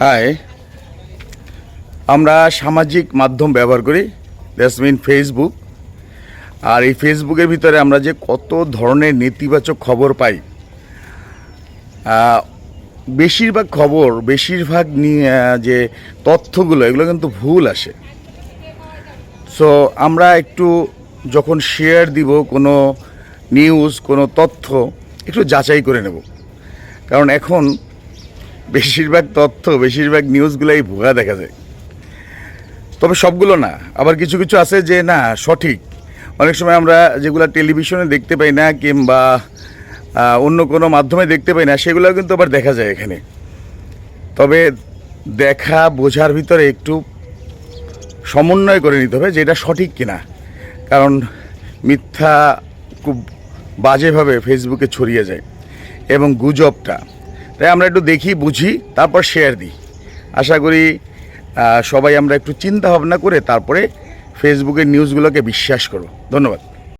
High আমরা সামাজিক মাধ্যম ব্যবহার করি দ্যাটস মিন ফেসবুক আর এই ফেসবুকের ভিতরে আমরা যে কত ধরনের নেতিবাচক খবর পাই বেশিরভাগ খবর, বেশিরভাগ নিয়ে যে তথ্যগুলো, এগুলো কিন্তু ভুল আসে। সো আমরা একটু যখন শেয়ার দিব কোনো নিউজ কোনো তথ্য, একটু যাচাই করে নেব। কারণ এখন বেশিরভাগ তথ্য, বেশিরভাগ নিউজগুলাই ভুয়া দেখা যায়। তবে সবগুলো না। আবার কিছু কিছু আছে যে না, সঠিক। অনেক সময় আমরা যেগুলো টেলিভিশনে দেখতে পাই না, কিংবা অন্য কোনো মাধ্যমে দেখতে পাই না সেগুলো কিন্তু আবার দেখা যায় এখানে। তবে দেখা বোঝার ভিতরে একটু সমন্বয় করে নিতে হবে যে এটা সঠিক কিনা। কারণ মিথ্যা খুব বাজেভাবে ফেসবুকে ছড়িয়ে যায়। এবং গুজবটা তাই আমরা একটু দেখি, বুঝি, তারপর শেয়ার দিই। আশা করি সবাই আমরা একটু চিন্তা ভাবনা করে তারপরে ফেসবুকের নিউজগুলোকে বিশ্বাস করো। ধন্যবাদ।